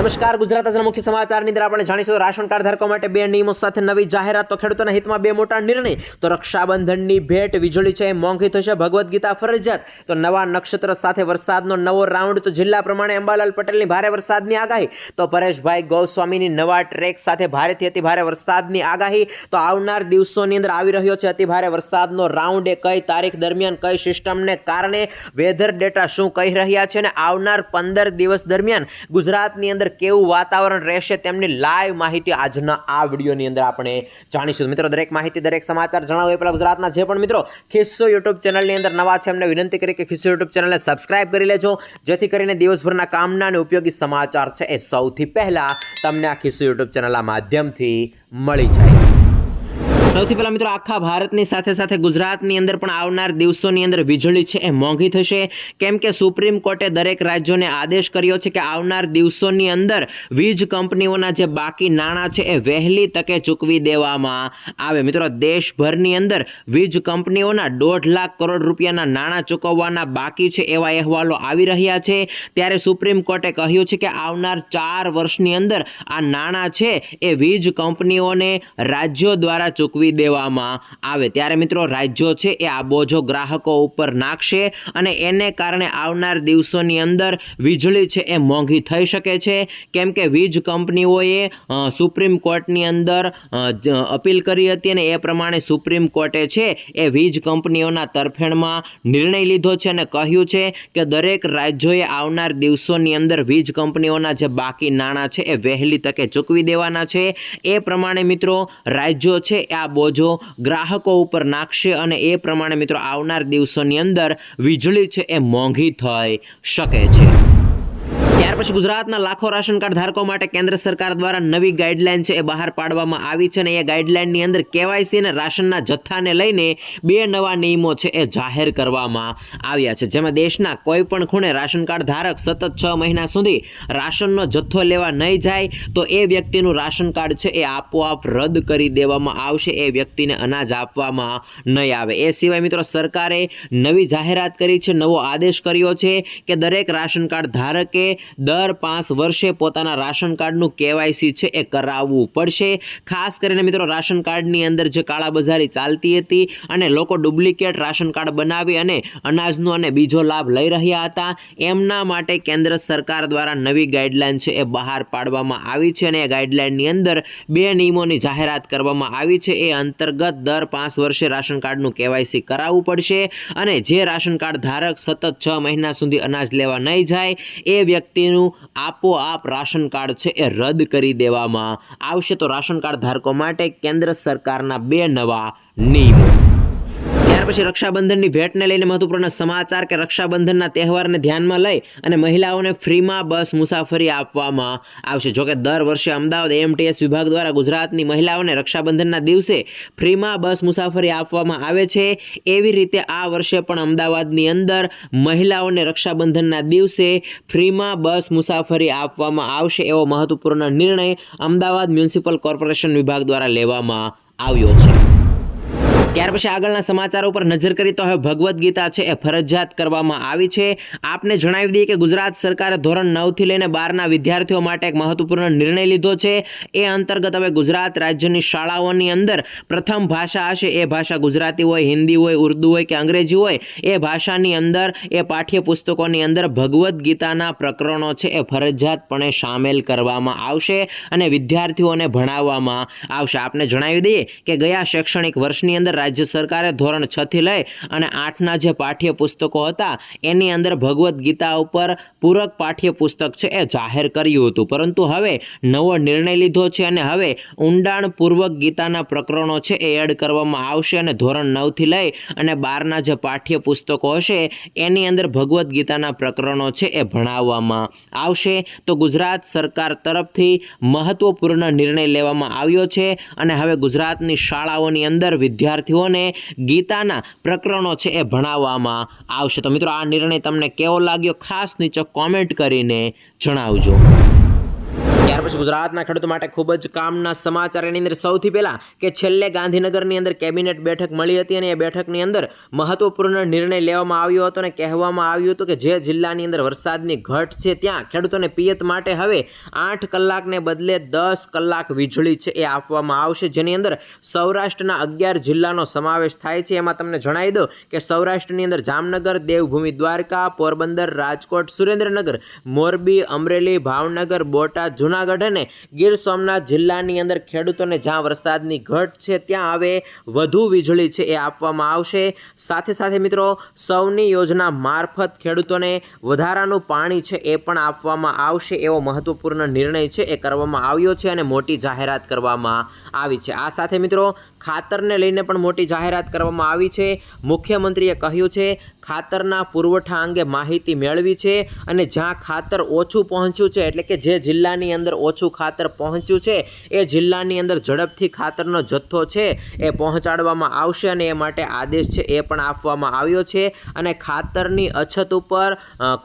નમસ્કાર, ગુજરાત આજના મુખ્ય સમાચારની અંદર આપણે જાણીશું રાશન કાર્ડ ધારકો માટે બે નિયમો સાથે નવી જાહેરાત તો ખેડૂતોના હિતમાં બે મોટા નિર્ણય. તો રક્ષાબંધનની ભેટ વીજળી છે, મોંઘી થશે, ભગવદ્ ગીતા ફરજિયાત. તો નવા નક્ષત્ર સાથે વરસાદનો નવો રાઉન્ડ, તો જિલ્લા પ્રમાણે અંબાલાલ પટેલની ભારે વરસાદની આગાહી. તો પરેશભાઈ ગોસ્વામીની નવા ટ્રેક સાથે ભારેથી અતિ ભારે વરસાદની આગાહી. તો આવનાર દિવસોની અંદર આવી રહ્યો છે અતિ ભારે વરસાદનો રાઉન્ડ એ કઈ તારીખ દરમિયાન, કઈ સિસ્ટમને કારણે વેધર ડેટા શું કહી રહ્યા છે અને આવનાર પંદર દિવસ દરમિયાન ગુજરાતની અંદર કેવું વાતાવરણ રહેશે તેમની લાઈવ માહિતી આજના આ વિડીયોની અંદર આપણે જાણીશું. મિત્રો, દરેક માહિતી, દરેક સમાચાર જણાવો. એ પહેલાં ગુજરાતના જે પણ મિત્રો ખિસ્સો યુટ્યુબ ચેનલની અંદર નવા છે, એમને વિનંતી કરી કે ખિસ્સો યુટ્યુબ ચેનલને સબસ્ક્રાઇબ કરી લેજો. જેથી કરીને દિવસભરના કામના અને ઉપયોગી સમાચાર છે એ સૌથી પહેલાં તમને આ ખિસ્સો યુટ્યુબ ચેનલના માધ્યમથી મળી જાય. સૌથી પહેલા મિત્રો આખા ભારતની સાથે સાથે ગુજરાતની અંદર પણ આવનાર દિવસોની અંદર વીજળી છે એ મોંઘી થશે. કેમ કે સુપ્રીમ કોર્ટે દરેક રાજ્યોને આદેશ કર્યો છે કે આવનાર દિવસોની અંદર વીજ કંપનીઓના જે બાકી નાણાં છે એ વહેલી તકે ચૂકવી દેવામાં આવે. મિત્રો, દેશભરની અંદર વીજ કંપનીઓના દોઢ લાખ કરોડ રૂપિયાના નાણાં ચૂકવવાના બાકી છે એવા અહેવાલો આવી રહ્યા છે. ત્યારે સુપ્રીમ કોર્ટે કહ્યું છે કે આવનાર ચાર વર્ષની અંદર આ નાણાં છે એ વીજ કંપનીઓને રાજ્યો દ્વારા ચૂકવી દેવામાં આવે. ત્યારે મિત્રો રાજ્યો છે એ આ બોજો ગ્રાહકો ઉપર નાખશે અને એને કારણે આવનાર દિવસોની અંદર વીજળી છે એ મોંઘી થઈ શકે છે. કેમ કે વીજ કંપનીઓએ સુપ્રીમ કોર્ટની અંદર અપીલ કરી હતી અને એ પ્રમાણે સુપ્રીમ કોર્ટે છે એ વીજ કંપનીઓના તરફેણમાં નિર્ણય લીધો છે અને કહ્યું છે કે દરેક રાજ્યોએ આવનાર દિવસોની અંદર વીજ કંપનીઓના જે બાકી નાણાં છે એ વહેલી તકે ચૂકવી દેવાના છે. એ પ્રમાણે મિત્રો રાજ્યો છે આ બોજો ગ્રાહકો ઉપર નાખશે અને એ પ્રમાણે મિત્રો આવનાર દિવસોની અંદર વીજળી છે એ મોંઘી થઈ શકે છે. પછી ગુજરાતના લાખો રાશન કાર્ડ ધારકો માટે કેન્દ્ર સરકાર દ્વારા નવી ગાઈડલાઈન છે એ બહાર પાડવામાં આવી છે અને એ ગાઈડલાઈનની અંદર કેવાયસી અને રાશનના જથ્થાને લઈને બે નવા નિયમો છે એ જાહેર કરવામાં આવ્યા છે. જેમાં દેશના કોઈ પણ ખૂણે રાશન કાર્ડ ધારક સતત છ મહિના સુધી રાશનનો જથ્થો લેવા નહીં જાય તો એ વ્યક્તિનું રાશન કાર્ડ છે એ આપોઆપ રદ કરી દેવામાં આવશે. એ વ્યક્તિને અનાજ આપવામાં નહીં આવે. એ સિવાય મિત્રો સરકારે નવી જાહેરાત કરી છે, નવો આદેશ કર્યો છે કે દરેક રાશન કાર્ડ ધારકે દર પાંચ વર્ષે પોતાના રાશન કાર્ડનું કેવાયસી છે એ કરાવવું પડશે. ખાસ કરીને મિત્રો રાશન કાર્ડની અંદર જે કાળાબજારી ચાલતી હતી અને લોકો ડુપ્લિકેટ રાશન કાર્ડ બનાવી અને અનાજનો અને બીજો લાભ લઈ રહ્યા હતા, એમના માટે કેન્દ્ર સરકાર દ્વારા નવી ગાઈડલાઈન છે એ બહાર પાડવામાં આવી છે અને એ ગાઈડલાઈનની અંદર બે નિયમોની જાહેરાત કરવામાં આવી છે. એ અંતર્ગત દર પાંચ વર્ષે રાશન કાર્ડનું કેવાયસી કરાવવું પડશે અને જે રાશન કાર્ડ ધારક સતત છ મહિના સુધી અનાજ લેવા નહીં જાય, એ વ્યક્તિનું આપોઆપ રાશન કાર્ડ છે એ રદ કરી દેવામાં આવશે. તો રાશન કાર્ડ ધારકો માટે કેન્દ્ર સરકારના બે નવા નિયમો. ત્યાર પછી રક્ષાબંધનની ભેટને લઈને મહત્વપૂર્ણ સમાચાર કે રક્ષાબંધનના તહેવારને ધ્યાનમાં લઈ અને મહિલાઓને ફ્રીમાં બસ મુસાફરી આપવામાં આવશે. જોકે દર વર્ષે અમદાવાદ એમટીએસ વિભાગ દ્વારા ગુજરાતની મહિલાઓને રક્ષાબંધનના દિવસે ફ્રીમાં બસ મુસાફરી આપવામાં આવે છે. એવી રીતે આ વર્ષે પણ અમદાવાદની અંદર મહિલાઓને રક્ષાબંધનના દિવસે ફ્રીમાં બસ મુસાફરી આપવામાં આવશે એવો મહત્વપૂર્ણ નિર્ણય અમદાવાદ મ્યુનિસિપલ કોર્પોરેશન વિભાગ દ્વારા લેવામાં આવ્યો છે. ત્યાર પછી આગળના સમાચારો ઉપર નજર કરી તો હવે ભગવદ્ ગીતા છે એ ફરજિયાત કરવામાં આવી છે. આપને જણાવી દઈએ કે ગુજરાત સરકારે ધોરણ નવથી લઈને બારના વિદ્યાર્થીઓ માટે એક મહત્વપૂર્ણ નિર્ણય લીધો છે. એ અંતર્ગત હવે ગુજરાત રાજ્યની શાળાઓની અંદર પ્રથમ ભાષા હશે, એ ભાષા ગુજરાતી હોય, હિન્દી હોય, ઉર્દુ હોય કે અંગ્રેજી હોય, એ ભાષાની અંદર, એ પાઠ્યપુસ્તકોની અંદર ભગવદ્ ગીતાના પ્રકરણો છે એ ફરજિયાતપણે સામેલ કરવામાં આવશે અને વિદ્યાર્થીઓને ભણાવવામાં આવશે. આપને જણાવી દઈએ કે ગયા શૈક્ષણિક વર્ષની અંદર રાજ્ય સરકારે ધોરણ છથી લઈ અને આઠના જે પાઠ્યપુસ્તકો હતા, એની અંદર ભગવદ્ ગીતા ઉપર પૂરક પાઠ્યપુસ્તક છે એ જાહેર કર્યું હતું. પરંતુ હવે નવો નિર્ણય લીધો છે અને હવે ઊંડાણપૂર્વક ગીતાના પ્રકરણો છે એ એડ કરવામાં આવશે અને ધોરણ નવથી લઈ અને બારના જે પાઠ્યપુસ્તકો હશે, એની અંદર ભગવદ્ ગીતાના પ્રકરણો છે એ ભણાવવામાં આવશે. તો ગુજરાત સરકાર તરફથી મહત્વપૂર્ણ નિર્ણય લેવામાં આવ્યો છે અને હવે ગુજરાતની શાળાઓની અંદર વિદ્યાર્થીઓને ગીતાના પ્રકરણો છે એ ભણાવવામાં આવશે. તો મિત્રો, આ નિર્ણય તમને કેવો લાગ્યો? ખાસ નીચે કોમેન્ટ કરીને જણાવજો. ત્યાર પછી ગુજરાતના ખેડૂતો માટે ખૂબ જ કામના સમાચાર. એની અંદર સૌથી પહેલાં કે છેલ્લે ગાંધીનગરની અંદર કેબિનેટ બેઠક મળી હતી અને એ બેઠકની અંદર મહત્વપૂર્ણ નિર્ણય લેવામાં આવ્યો હતો અને કહેવામાં આવ્યું હતું કે જે જિલ્લાની અંદર વરસાદની ઘટ છે ત્યાં ખેડૂતોને પિયત માટે હવે આઠ કલાકને બદલે દસ કલાક વીજળી છે એ આપવામાં આવશે. જેની અંદર સૌરાષ્ટ્રના અગિયાર જિલ્લાનો સમાવેશ થાય છે. એમાં તમને જણાવી દઉં કે સૌરાષ્ટ્રની અંદર જામનગર, દેવભૂમિ, દ્વારકા, પોરબંદર, રાજકોટ, સુરેન્દ્રનગર, મોરબી, અમરેલી, ભાવનગર, બોટાદ જુનાગઢ અને ગીર સોમનાથ જિલ્લાની અંદર ખેડૂતોને જ્યાં વરસાદની ઘટ છે, ત્યાં હવે વધુ વીજળી છે એ આપવામાં આવશે. સાથે સાથે મિત્રો, સૌની યોજના મારફત ખેડૂતોને વધારાનું પાણી છે એ પણ આપવામાં આવશે એવો મહત્વપૂર્ણ નિર્ણય છે એ કરવામાં આવ્યો છે અને મોટી જાહેરાત કરવામાં આવી છે. આ સાથે મિત્રો, ખાતરને લઈને પણ મોટી જાહેરાત કરવામાં આવી છે. મુખ્યમંત્રીએ કહ્યું છે, ખાતરના પુરવઠા અંગે માહિતી મેળવી છે અને જ્યાં ખાતર ઓછું પહોંચ્યું છે, એટલે કે જે જિલ્લાની અંદર ઓછું ખાતર પહોંચ્યું છે. એ જિલ્લાની અંદર ઝડપથી ખાતરનો જથ્થો છે એ પહોંચાડવામાં આવશે અને એ માટે આદેશ છે એ પણ આપવામાં આવ્યો છે. અને ખાતરની અછત ઉપર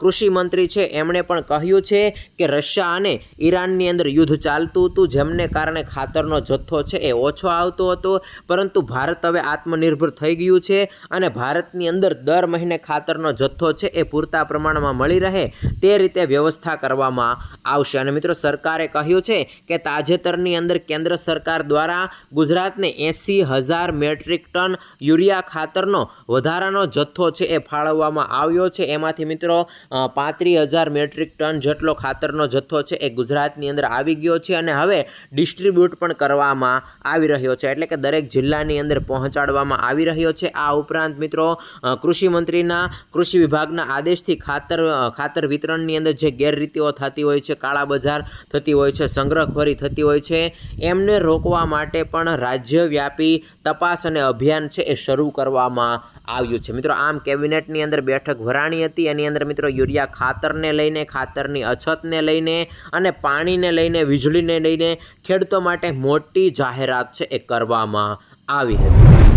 કૃષિ મંત્રી છે એમણે પણ કહ્યું છે કે રશિયા અને ઈરાનની અંદર યુદ્ધ ચાલતું હતું, જેમને કારણે ખાતરનો જથ્થો છે એ ઓછો આવતો હતો. પરંતુ ભારત હવે આત્મનિર્ભર થઈ ગયું છે અને ભારતની અંદર દર મહિને ખાતરનો જથ્થો છે એ પૂરતા પ્રમાણમાં મળી રહે તે રીતે વ્યવસ્થા કરવામાં આવશે. અને મિત્રો, સરકારે કહ્યું છે કે તાજેતરની અંદર કેન્દ્ર સરકાર દ્વારા ગુજરાતને એંસી હજાર મેટ્રિક ટન યુરિયા ખાતરનો વધારાનો જથ્થો છે એ ફાળવવામાં આવ્યો છે. એમાંથી મિત્રો પાંત્રીસ હજાર મેટ્રિક ટન જેટલો ખાતરનો જથ્થો છે એ ગુજરાતની અંદર આવી ગયો છે અને હવે ડિસ્ટ્રીબ્યુટ પણ કરવામાં આવી રહ્યો છે. એટલે કે દરેક જિલ્લાની અંદર પહોંચાડવામાં આવી રહ્યો છે. આ ઉપરાંત મિત્રો કૃષિમંત્રીના કૃષિ મંત્રીના, કૃષિ વિભાગના આદેશથી ખાતર ખાતર વિતરણની અંદર જે ગેરરીતિઓ થતી હોય છે, કાળા બજાર થતી હોય છે, સંગ્રહખોરી થતી હોય છે, એમને રોકવા માટે પણ રાજ્યવ્યાપી તપાસ અને અભિયાન છે એ શરૂ કરવામાં આવ્યું છે. મિત્રો, આમ કેબિનેટની અંદર બેઠક ભરાણી હતી, એની અંદર મિત્રો યુરિયા ખાતરને લઈને, ખાતરની અછતને લઈને અને પાણીને લઈને, વીજળીને લઈને ખેડૂતો માટે મોટી જાહેરાત છે એ કરવામાં આવી હતી.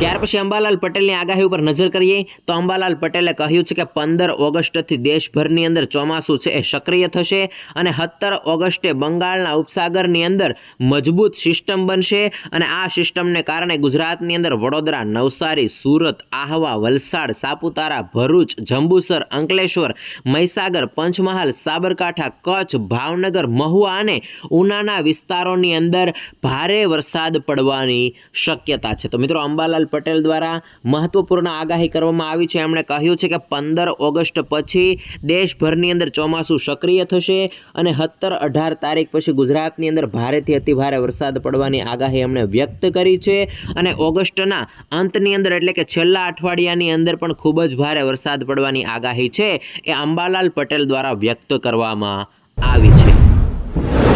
ત્યાર પછી અંબાલાલ પટેલની આગાહી ઉપર નજર કરીએ, તો અંબાલાલ પટેલે કહ્યું છે કે પંદર ઓગસ્ટથી દેશભરની અંદર ચોમાસું છે એ સક્રિય થશે અને સત્તર ઓગસ્ટે બંગાળના ઉપસાગરની અંદર મજબૂત સિસ્ટમ બનશે અને આ સિસ્ટમને કારણે ગુજરાતની અંદર વડોદરા, નવસારી, સુરત, આહવા, વલસાડ, સાપુતારા, ભરૂચ, જંબુસર, અંકલેશ્વર, મહીસાગર, પંચમહાલ, સાબરકાંઠા, કચ્છ, ભાવનગર, મહુવા અને ઉનાના વિસ્તારોની અંદર ભારે વરસાદ પડવાની શક્યતા છે. તો મિત્રો, અંબાલાલ પટેલ દ્વારા મહત્વપૂર્ણ આગાહી કરવામાં આવી છે. એમણે કહ્યું છે કે પંદર ઓગસ્ટ પછી દેશભરની અંદર ચોમાસું સક્રિય થશે અને સત્તર અઢાર તારીખ પછી ગુજરાતની અંદર ભારેથી અતિભારે વરસાદ પડવાની આગાહી એમણે વ્યક્ત કરી છે. અને ઓગસ્ટના અંતની અંદર એટલે કે છેલ્લા અઠવાડિયાની અંદર પણ ખૂબ જ ભારે વરસાદ પડવાની આગાહી છે. એ અંબાલાલ પટેલ દ્વારા વ્યક્ત કરવામાં આવી છે.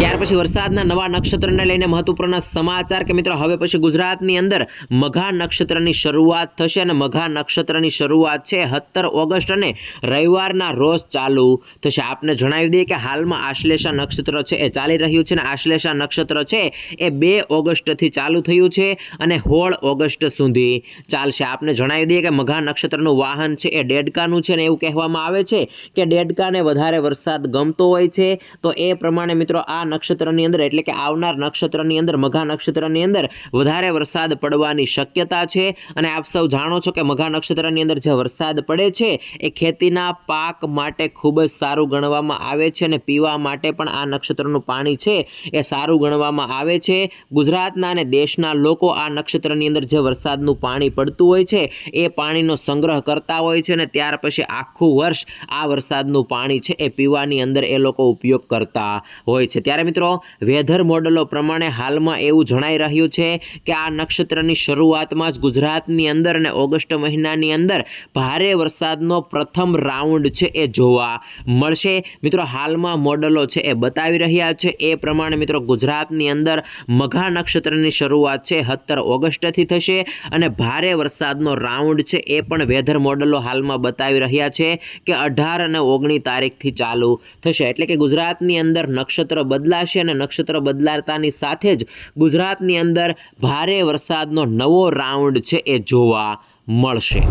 ત્યાર પછી વરસાદના નવા નક્ષત્રને લઈને મહત્વપૂર્ણ સમાચાર કે મિત્રો હવે પછી ગુજરાતની અંદર મઘા નક્ષત્રની શરૂઆત થશે અને મઘા નક્ષત્રની શરૂઆત છે સત્તર ઓગસ્ટ અને રવિવારના રોજ ચાલુ થશે. આપને જણાવી દઈએ કે હાલમાં આશ્લેષા નક્ષત્ર છે એ ચાલી રહ્યું છે અને આશ્લેષા નક્ષત્ર છે એ બે ઓગસ્ટથી ચાલુ થયું છે અને સોળ ઓગસ્ટ સુધી ચાલશે. આપને જણાવી દઈએ કે મઘા નક્ષત્રનું વાહન છે એ ડેડકાનું છે ને એવું કહેવામાં આવે છે કે ડેડકાને વધારે વરસાદ ગમતો હોય છે. તો એ પ્રમાણે મિત્રો આ નક્ષત્રની અંદર, એટલે કે આવનાર નક્ષત્રની અંદર, મઘા નક્ષત્રની અંદર વધારે વરસાદ પડવાની શક્યતા છે. અને આપ સૌ જાણો છો કે મઘા નક્ષત્રની અંદર જે વરસાદ પડે છે, એ ખેતીના પાક માટે ખૂબ જ સારું ગણવામાં આવે છે અને પીવા માટે પણ આ નક્ષત્રનું પાણી છે, એ સારું ગણવામાં આવે છે. ગુજરાતના અને દેશના લોકો આ નક્ષત્રની અંદર જે વરસાદનું પાણી પડતું હોય છે, એ પાણીનો સંગ્રહ કરતા હોય છે અને ત્યાર પછી આખું વર્ષ આ વરસાદનું પાણી છે, એ પીવાની અંદર એ લોકો ઉપયોગ કરતા હોય છે. ત્યારે મિત્રો. વેધર મોડલો પ્રમાણે હાલમાં એવું જણાઈ રહ્યું છે કે આ નક્ષત્રની શરૂઆતમાં જ ગુજરાતની અંદર અને ઓગસ્ટ મહિનાની અંદર ભારે વરસાદનો પ્રથમ રાઉન્ડ છે એ જોવા મળશે. મિત્રો, હાલમાં મોડલો છે એ બતાવી રહ્યા છે. એ પ્રમાણે મિત્રો, ગુજરાતની અંદર મઘા નક્ષત્રની શરૂઆત છે, સત્તર ઓગસ્ટથી થશે અને ભારે વરસાદનો રાઉન્ડ છે એ પણ વેધર મોડલો હાલમાં બતાવી રહ્યા છે કે અઢાર અને ઓગણીસ તારીખથી ચાલુ થશે. એટલે કે ગુજરાતની અંદર નક્ષત્ર બદલાશે અને નક્ષત્ર બદલાતાની સાથે જ ગુજરાતની અંદર ભારે વરસાદનો નવો રાઉન્ડ છે એ જોવા મળશે.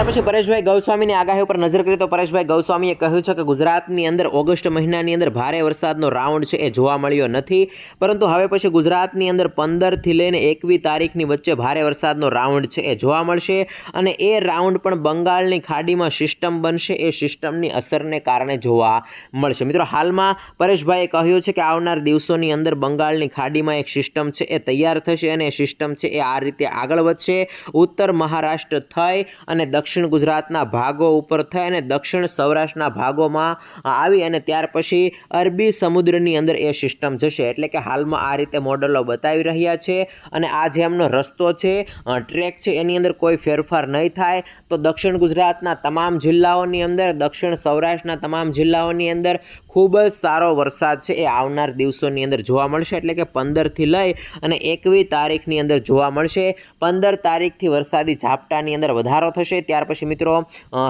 ત્યાર પછી પરેશભાઈ ગૌસ્વામીની આગાહી ઉપર નજર કરીએ તો પરેશભાઈ ગૌસ્વામીએ કહ્યું છે કે ગુજરાતની અંદર ઓગસ્ટ મહિનાની અંદર ભારે વરસાદનો રાઉન્ડ છે એ જોવા મળ્યો નથી. પરંતુ હવે પછી ગુજરાતની અંદર પંદરથી લઈને એકવી તારીખની વચ્ચે ભારે વરસાદનો રાઉન્ડ છે એ જોવા મળશે અને એ રાઉન્ડ પણ બંગાળની ખાડીમાં સિસ્ટમ બનશે એ સિસ્ટમની અસરને કારણે જોવા મળશે. મિત્રો, હાલમાં પરેશભાઈએ કહ્યું છે કે આવનાર દિવસોની અંદર બંગાળની ખાડીમાં એક સિસ્ટમ છે એ તૈયાર થશે અને એ સિસ્ટમ છે એ આ રીતે આગળ વધશે. ઉત્તર મહારાષ્ટ્ર થઈ અને દક્ષિણ ગુજરાતના ભાગો ઉપર થઈ અને દક્ષિણ સૌરાષ્ટ્રના ભાગોમાં આવી અને ત્યાર પછી અરબી સમુદ્રની અંદર એ સિસ્ટમ જશે. એટલે કે હાલમાં આ રીતે મોડલો બતાવી રહ્યા છે અને આ જે એમનો રસ્તો છે ટ્રેક છે, એની અંદર કોઈ ફેરફાર નહીં થાય. તો દક્ષિણ ગુજરાતના તમામ જિલ્લાઓની અંદર, દક્ષિણ સૌરાષ્ટ્રના તમામ જિલ્લાઓની અંદર ખૂબ જ સારો વરસાદ છે એ આવનાર દિવસોની અંદર જોવા મળશે. એટલે કે પંદરથી લઈ અને એકવીસ તારીખની અંદર જોવા મળશે. પંદર તારીખથી વરસાદી ઝાપટાની અંદર વધારો થશે. ત્યાર પછી મિત્રો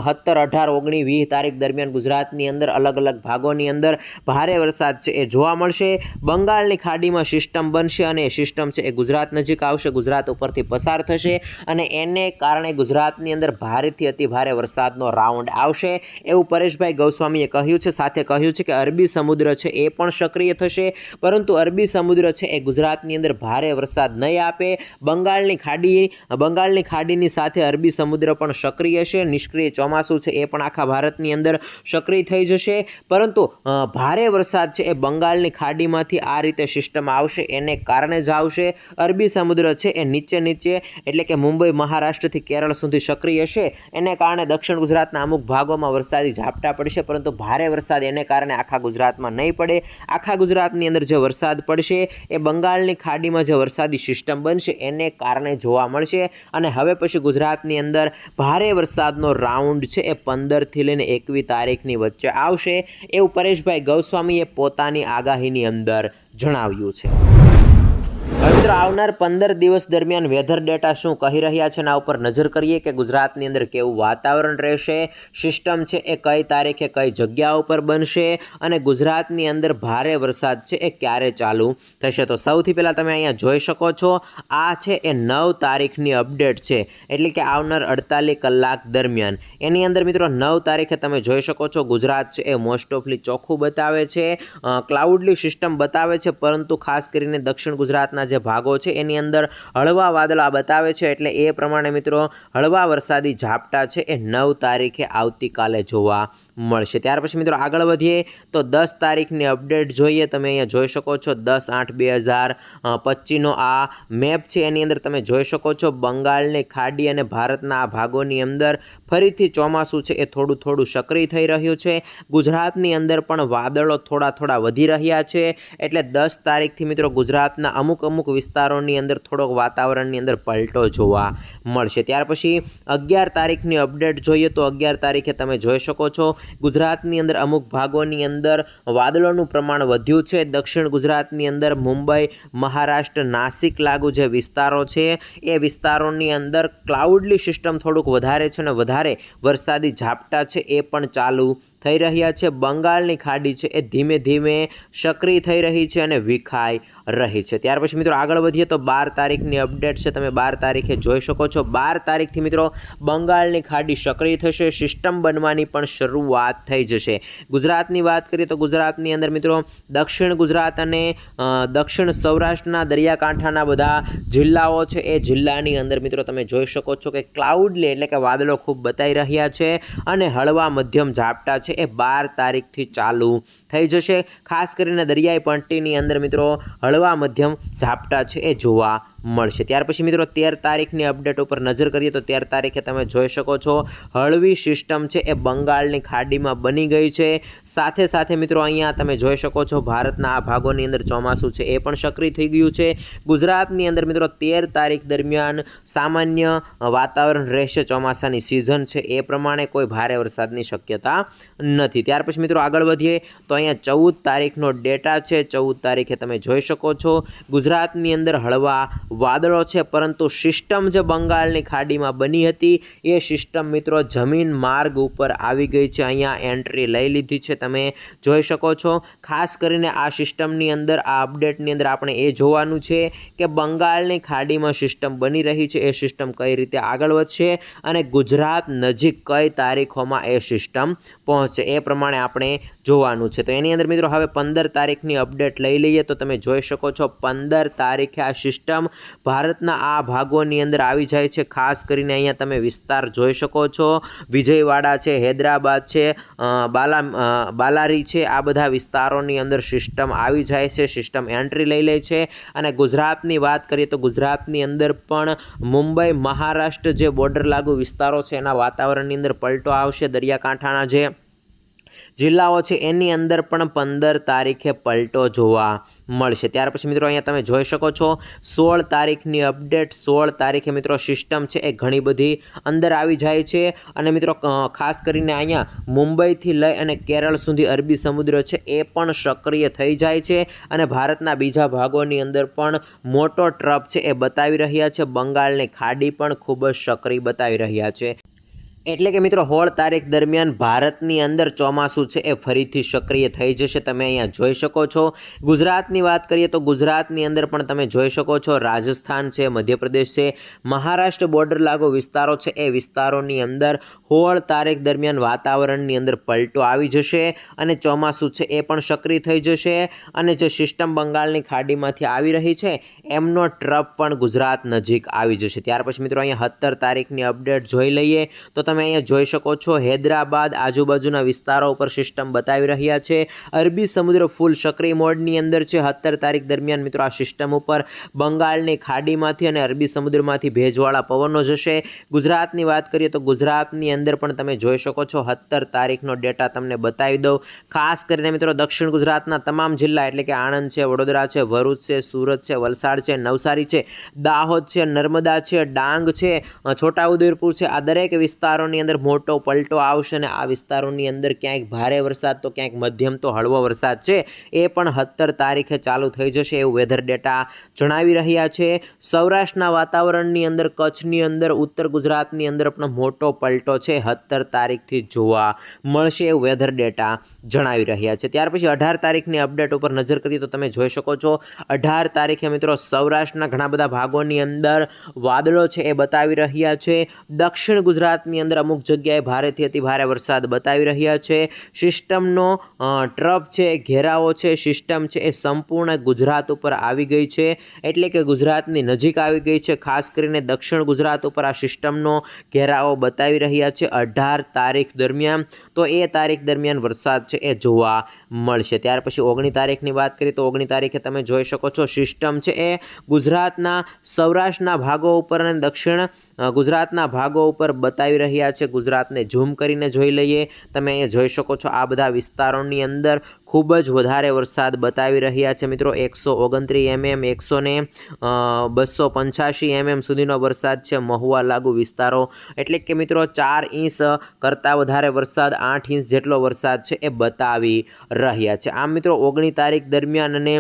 સત્તર, અઢાર ઓગણીસ વીસ તારીખ દરમિયાન ગુજરાતની અંદર અલગ અલગ ભાગોની અંદર ભારે વરસાદ છે, એ જોવા મળશે. બંગાળની ખાડીમાં સિસ્ટમ બનશે અને એ સિસ્ટમ છે એ ગુજરાત નજીક આવશે, ગુજરાત ઉપરથી પસાર થશે અને એને કારણે ગુજરાતની અંદર ભારેથી અતિ ભારે વરસાદનો રાઉન્ડ આવશે. એવું પરેશભાઈ ગૌસ્વામીએ કહ્યું છે, સાથે કહ્યું છે કે અરબી સમુદ્ર છે એ પણ સક્રિય થશે, પરંતુ અરબી સમુદ્ર છે એ ગુજરાતની અંદર ભારે વરસાદ નહીં આપે. બંગાળની ખાડી, બંગાળની ખાડીની સાથે અરબી સમુદ્ર પણ સક્રિય છે, નિષ્ક્રિય ચોમાસું છે, એ પણ આખા ભારતની અંદર સક્રિય થઈ જશે. પરંતુ ભારે વરસાદ છે એ બંગાળની ખાડીમાંથી આ રીતે સિસ્ટમ આવશે, એને કારણે જ આવશે. અરબી સમુદ્ર છે એ નીચે નીચે, એટલે કે મુંબઈ, મહારાષ્ટ્રથી કેરળ સુધી સક્રિય છે. એને કારણે દક્ષિણ ગુજરાતના અમુક ભાગોમાં વરસાદી ઝાપટા પડશે, પરંતુ ભારે વરસાદ એને કારણે આખા ગુજરાતમાં નહીં પડે. આખા ગુજરાતની અંદર જે વરસાદ પડશે, એ બંગાળની ખાડીમાં જે વરસાદી સિસ્ટમ બનશે, એને કારણે જોવા મળશે. અને હવે પછી ગુજરાતની અંદર ભારે વરસાદનો રાઉન્ડ છે એ પંદરથી લઈને એકવી તારીખની વચ્ચે આવશે. એવું પરેશભાઈ ગૌસ્વામીએ પોતાની આગાહીની અંદર જણાવ્યું છે. મિત્રો આવનાર પંદર દિવસ દરમિયાન વેધર ડેટા શું કહી રહ્યા છે એના ઉપર નજર કરીએ કે ગુજરાતની અંદર કેવું વાતાવરણ રહેશે સિસ્ટમ છે એ કઈ તારીખે કઈ જગ્યા ઉપર બનશે અને ગુજરાતની અંદર ભારે વરસાદ છે એ ક્યારે ચાલુ થશે. તો સૌથી પહેલાં તમે અહીંયા જોઈ શકો છો, આ છે એ નવ તારીખની અપડેટ છે, એટલે કે આવનાર અડતાલીસ કલાક દરમિયાન. એની અંદર મિત્રો નવ તારીખે તમે જોઈ શકો છો ગુજરાત છે એ મોસ્ટ ઓફલી ચોખ્ખું બતાવે છે ક્લાઉડલી સિસ્ટમ બતાવે છે, પરંતુ ખાસ કરીને દક્ષિણ ગુજરાતના જે ભાગો છે. એની અંદર હળવા વાદળા બતાવે છે. એટલે એ પ્રમાણે મિત્રો હળવા વરસાદી ઝાપટા છે એ નવ તારીખે આવતીકાલે જોવા મળશે. ત્યાર પછી મિત્રો આગળ વધીએ તો દસ તારીખની અપડેટ જોઈએ. તમે અહીંયા જોઈ શકો છો દસ આઠ બે હજાર પચીસનો આ મેપ છે. એની અંદર તમે જોઈ શકો છો બંગાળની ખાડી અને ભારતના આ ભાગોની અંદર ફરીથી ચોમાસું છે એ થોડું થોડું સક્રિય થઈ રહ્યું છે. ગુજરાતની અંદર પણ વાદળો થોડા થોડા વધી રહ્યા છે. એટલે દસ તારીખથી મિત્રો ગુજરાતના અમુક અમુક વિસ્તારોની અંદર થોડોક વાતાવરણની અંદર પલટો જોવા મળશે. ત્યાર પછી અગિયાર તારીખની અપડેટ જોઈએ તો અગિયાર તારીખે તમે જોઈ શકો છો, ગુજરાતની અંદર અમુક ભાગોની અંદર વાદળોનું પ્રમાણ વધ્યું છે. દક્ષિણ ગુજરાતની અંદર મુંબઈ, મહારાષ્ટ્ર, નાસિક લાગુ જે વિસ્તારો છે, એ વિસ્તારોની અંદર ક્લાઉડલી સિસ્ટમ થોડુંક વધારે છે અને વધારે વરસાદી ઝાપટા છે એ પણ ચાલુ થઈ રહ્યા છે. બંગાળની ખાડી છે એ ધીમે ધીમે સક્રિય થઈ રહી છે અને વિખાઈ રહી છે. ત્યાર પછી મિત્રો આગળ વધીએ તો બાર તારીખની અપડેટ છે. તમે બાર તારીખે જોઈ શકો છો. બાર તારીખથી મિત્રો બંગાળની ખાડી સક્રિય થશે. સિસ્ટમ બનવાની પણ શરૂઆત થઈ જશે. ગુજરાતની વાત કરીએ તો ગુજરાતની અંદર મિત્રો દક્ષિણ ગુજરાત અને દક્ષિણ સૌરાષ્ટ્રના દરિયાકાંઠાના બધા જિલ્લાઓ છે. એ જિલ્લાની અંદર મિત્રો તમે જોઈ શકો છો કે ક્લાઉડલી એટલે કે વાદળો ખૂબ બતાવી રહ્યા છે અને હળવા મધ્યમ ઝાપટા છે. એ બાર તારીખથી ચાલુ થઈ જશે. ખાસ કરીને દરિયાઈ પટ્ટીની અંદર મિત્રો હળવા મધ્યમ ઝાપટા છે એ જોવા મળશે. ત્યાર પછી મિત્રો, તેર તારીખની અપડેટ ઉપર નજર કરીએ તો તેર તારીખે તમે જોઈ શકો છો, હળવી સિસ્ટમ છે, એ બંગાળની ખાડીમાં બની ગઈ છે. સાથે સાથે મિત્રો, અહીંયા તમે જોઈ શકો છો, ભારતના આ ભાગોની અંદર ચોમાસું છે, એ પણ સક્રિય થઈ ગયું છે. ગુજરાતની અંદર મિત્રો, તેર તારીખ દરમિયાન સામાન્ય વાતાવરણ રહેશે, ચોમાસાની સિઝન છે, એ પ્રમાણે કોઈ ભારે વરસાદની શક્યતા નથી. ત્યાર પછી મિત્રો, આગળ વધીએ તો અહીંયા ચૌદ તારીખનો ડેટા છે, ચૌદ તારીખે તમે જોઈ શકો છો, ગુજરાતની અંદર હળવા વાદળો છે, પરંતુ સિસ્ટમ જે બંગાળની ખાડીમાં બની હતી, એ સિસ્ટમ મિત્રો જમીન માર્ગ ઉપર આવી ગઈ છે. અહીંયા એન્ટ્રી લઈ લીધી છે. તમે જોઈ શકો છો, ખાસ કરીને આ સિસ્ટમની અંદર, આ અપડેટની અંદર આપણે એ જોવાનું છે કે બંગાળની ખાડીમાં સિસ્ટમ બની રહી છે. એ સિસ્ટમ કઈ રીતે આગળ વધશે અને ગુજરાત નજીક કઈ તારીખોમાં એ સિસ્ટમ પહોંચશે, એ પ્રમાણે આપણે જોવાનું છે. તો એની અંદર મિત્રો, હવે પંદર તારીખની અપડેટ લઈ લઈએ તો તમે જોઈ શકો છો, પંદર તારીખે આ સિસ્ટમ ભારતના આ ભાગોની અંદર આવી જાય છે. ખાસ કરીને અહીંયા તમે વિસ્તાર જોઈ શકો છો. વિજયવાડા છે, હૈદરાબાદ છે બાલા બાલારી છે. આ બધા વિસ્તારોની અંદર સિસ્ટમ આવી જાય છે, સિસ્ટમ એન્ટ્રી લઈ લે છે. અને ગુજરાતની વાત કરીએ તો ગુજરાતની અંદર પણ મુંબઈ, મહારાષ્ટ્ર જે બોર્ડર લાગુ વિસ્તારો છે, એના વાતાવરણની અંદર પલટો આવશે. દરિયાકાંઠાના જે જિલ્લાઓ છે, એની અંદર પણ પંદર તારીખે પલટો જોવા મળશે. ત્યાર પછી મિત્રો અહીંયા તમે જોઈ શકો છો, સોળ તારીખની અપડેટ, સોળ તારીખે મિત્રો સિસ્ટમ છે, એ ઘણી બધી અંદર આવી જાય છે. અને મિત્રો ખાસ કરીને અહીંયા મુંબઈથી લઈ અને કેરળ સુધી અરબી સમુદ્ર છે, એ પણ સક્રિય થઈ જાય છે. અને ભારતના બીજા ભાગોની અંદર પણ મોટો ટ્રપ છે, એ બતાવી રહ્યા છે. બંગાળની ખાડી પણ ખૂબ જ સક્રિય બતાવી રહ્યા છે. એટલે કે મિત્રો, હોળ તારીખ દરમિયાન ભારતની અંદર ચોમાસું છે એ ફરીથી સક્રિય થઈ જશે. તમે અહીંયા જોઈ શકો છો. ગુજરાતની વાત કરીએ તો ગુજરાતની અંદર પણ તમે જોઈ શકો છો, રાજસ્થાન છે, મધ્યપ્રદેશ છે, મહારાષ્ટ્ર બોર્ડર લાગુ વિસ્તારો છે. એ વિસ્તારોની અંદર હોળ તારીખ દરમિયાન વાતાવરણની અંદર પલટો આવી જશે અને ચોમાસું છે એ પણ સક્રિય થઈ જશે. અને જે સિસ્ટમ બંગાળની ખાડીમાંથી આવી રહી છે, એમનો ટ્રપ પણ ગુજરાત નજીક આવી જશે. ત્યાર પછી મિત્રો, અહીંયા સત્તર તારીખની અપડેટ જોઈ લઈએ. તો તમે અહીંયા જોઈ શકો છો, હૈદરાબાદ આજુબાજુના વિસ્તારો ઉપર સિસ્ટમ બતાવી રહ્યા છે. અરબી સમુદ્ર ફૂલ સક્રિય મોડની અંદર છે. સત્તર તારીખ દરમિયાન મિત્રો આ સિસ્ટમ ઉપર બંગાળની ખાડીમાંથી અને અરબી સમુદ્રમાંથી ભેજવાળા પવનો જશે. ગુજરાતની વાત કરીએ તો ગુજરાતની અંદર પણ તમે જોઈ શકો છો, સત્તર તારીખનો ડેટા તમને બતાવી દઉં. ખાસ કરીને મિત્રો દક્ષિણ ગુજરાતના તમામ જિલ્લા એટલે કે આણંદ છે, વડોદરા છે, ભરૂચ છે, સુરત છે, વલસાડ છે, નવસારી છે, દાહોદ છે, નર્મદા છે, ડાંગ છે, છોટાઉદેપુર છે. આ દરેક વિસ્તારોની અંદર મોટો પલટો આવશે અને આ વિસ્તારોની અંદર ક્યાંક ભારે વરસાદ તો ક્યાંક મધ્યમ તો હળવો વરસાદ છે, એ પણ સત્તર તારીખે ચાલુ થઈ જશે એવું વેધર ડેટા જણાવી રહ્યા છે. સૌરાષ્ટ્રના વાતાવરણની અંદર, કચ્છની અંદર, ઉત્તર ગુજરાતની અંદર પણ મોટો પલટો છે, સત્તર તારીખથી જોવા મળશે એવું વેધર ડેટા જણાવી રહ્યા છે. ત્યાર પછી અઢાર તારીખની અપડેટ ઉપર નજર કરીએ તો તમે જોઈ શકો છો, અઢાર તારીખે મિત્રો સૌરાષ્ટ્રના ઘણા બધા ભાગોની અંદર વાદળો છે એ બતાવી રહ્યા છે. દક્ષિણ ગુજરાતની અંદર અમુક જગ્યાએ ભારેથી અતિ ભારે વરસાદ બતાવી રહ્યા છે. સિસ્ટમનો ટ્રપ છે, ઘેરાવો છે, સિસ્ટમ છે એ સંપૂર્ણ ગુજરાત ઉપર આવી ગઈ છે. એટલે કે ગુજરાતની નજીક આવી ગઈ છે. ખાસ કરીને દક્ષિણ ગુજરાત ઉપર આ સિસ્ટમનો ઘેરાવો બતાવી રહ્યા છે અઢાર તારીખ દરમિયાન. તો એ તારીખ દરમિયાન વરસાદ છે એ જોવા મળશે. ત્યાર પછી ઓગણી તારીખની વાત કરીએ તો ઓગણી તારીખે તમે જોઈ શકો છો સિસ્ટમ છે એ ગુજરાતના સૌરાષ્ટ્રના ભાગો ઉપર અને દક્ષિણ ગુજરાતના ભાગો ઉપર બતાવી રહ્યા છે. ગુજરાતને ઝૂમ કરીને જોઈ લઈએ. તમે અહીંયા જોઈ શકો છો આ બધા વિસ્તારોની અંદર ખૂબ જ વધારે વરસાદ બતાવી રહ્યા છે મિત્રો. એકસો ઓગણત્રીસ એમએમ, એકસો ને બસો પંચ્યાસી એમએમ સુધીનો વરસાદ છે મહુવા લાગુ વિસ્તારો. એટલે કે મિત્રો ચાર ઇંચ કરતાં વધારે વરસાદ, આઠ ઇંચ જેટલો વરસાદ છે એ બતાવી રહ્યા છે. આમ મિત્રો ઓગણીસ તારીખ દરમિયાન અને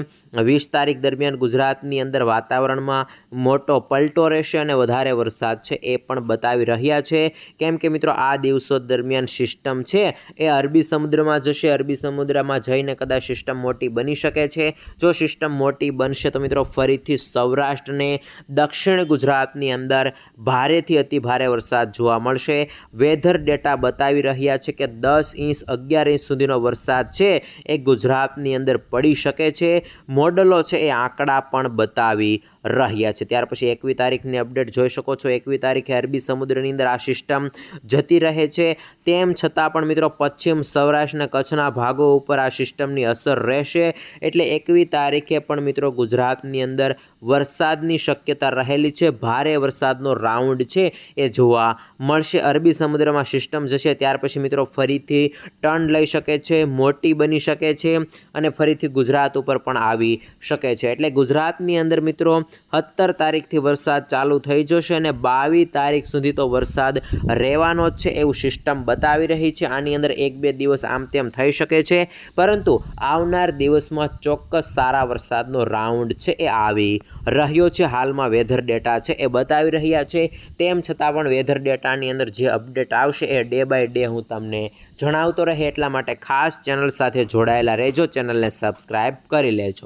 વીસ તારીખ દરમિયાન ગુજરાતની અંદર વાતાવરણમાં મોટો પલટો રહેશે અને વધારે વરસાદ છે એ પણ બતાવી રહ્યા છે. કેમ કે મિત્રો આ દિવસો દરમિયાન સિસ્ટમ છે એ અરબી સમુદ્રમાં જશે. અરબી સમુદ્રમાં જઈને કદાચ સિસ્ટમ મોટી બની શકે છે. જો સિસ્ટમ મોટી બનશે તો મિત્રો ફરીથી સૌરાષ્ટ્રને દક્ષિણ ગુજરાતની અંદર ભારેથી અતિ ભારે વરસાદ જોવા મળશે. વેધર ડેટા બતાવી રહ્યા છે કે દસ ઇંચ, અગિયાર ઇંચ સુધીનો વરસાદ છે એ ગુજરાતની અંદર પડી શકે છે. મોડલો છે એ આંકડા પણ બતાવી રહ્યા છે. ત્યાર પછી એકવી તારીખની અપડેટ જોઈ શકો છો. એકવી તારીખે અરબી સમુદ્રની અંદર આ સિસ્ટમ જતી રહે છે. તેમ છતાં પણ મિત્રો પશ્ચિમ સૌરાષ્ટ્ર કચ્છના ભાગો ઉપર આ સિસ્ટમની અસર રહેશે. એટલે એકવી તારીખે પણ મિત્રો ગુજરાતની અંદર વરસાદની શક્યતા રહેલી છે. ભારે વરસાદનો રાઉન્ડ છે એ જોવા મળશે. અરબી સમુદ્રમાં સિસ્ટમ જશે ત્યાર પછી મિત્રો ફરીથી ટર્ન લઈ શકે છે, મોટી બની શકે છે અને ફરીથી ગુજરાત ઉપર પણ આવી શકે છે. એટલે ગુજરાતની અંદર મિત્રો સત્તર તારીખથી વરસાદ ચાલુ થઈ જશે અને બાવીસ તારીખ સુધી તો વરસાદ રહેવાનો જ છે એવું સિસ્ટમ બતાવી રહી છે. આની અંદર એક બે દિવસ આમ તેમ થઈ શકે છે. પરંતુ આવનાર દિવસમાં ચોક્કસ સારા વરસાદનો રાઉન્ડ છે એ આવી રહ્યો છે. હાલમાં વેધર ડેટા છે એ બતાવી રહ્યા છે. તેમ છતાં પણ વેધર ડેટાની અંદર જે અપડેટ આવશે એ ડે બાય ડે હું તમને જણાવતો રહે. એટલા માટે ખાસ ચેનલ સાથે જોડાયેલા રહેજો. ચેનલને સબસ્ક્રાઈબ કરી લેજો.